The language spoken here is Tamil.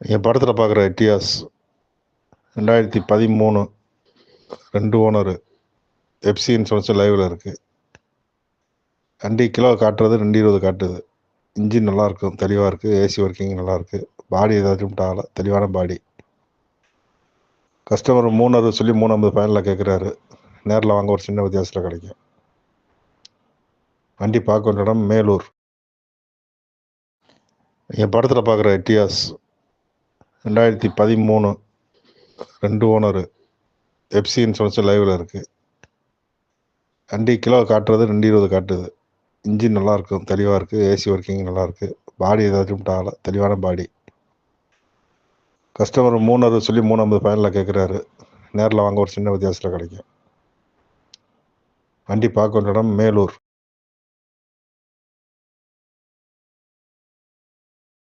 என் படத்தில் பார்க்குற எட்டியாஸ் ரெண்டாயிரத்தி பதிமூணு ரெண்டு ஓனரு எஃப்சி இன்சூரன்ஸ் லைவில் இருக்குது வண்டி கிலோ காட்டுறது ரெண்டு இருபது காட்டுது. இன்ஜின் நல்லாயிருக்கும் தெளிவாக இருக்குது ஏசி ஒர்க்கிங் நல்லாயிருக்கு பாடி ஏதாச்சும் ஆகலை தெளிவான பாடி. கஸ்டமர் மூணு சொல்லி மூணு ஐம்பது ஃபைனலில் கேட்குறாரு நேரில் வாங்க ஒரு சின்ன வித்தியாசத்தில் கிடைக்கும். வண்டி பார்க்க வேண்டிய இடம் மேலூர். என் படத்தில் பார்க்குற எட்டியாஸ் ரெண்டாயிரத்தி பதிமூணு ரெண்டு ஓனரு எஃப்சி இன்சூரன்ஸ் லைவில் இருக்குது ரெண்டு கிலோ காட்டுறது ரெண்டு இருபது காட்டுது. இன்ஜின் நல்லாயிருக்கும் தெளிவாக இருக்குது ஏசி ஒர்க்கிங் நல்லாயிருக்கு பாடி ஏதாச்சும் ஆகலை தெளிவான பாடி. கஸ்டமர் மூணு சொல்லி மூணு ஐம்பது ஃபைனலில் கேட்குறாரு நேரில் வாங்க ஒரு சின்ன வித்தியாசத்தில் கிடைக்கும். வண்டி பார்க்க வேண்டிய இடம் மேலூர்.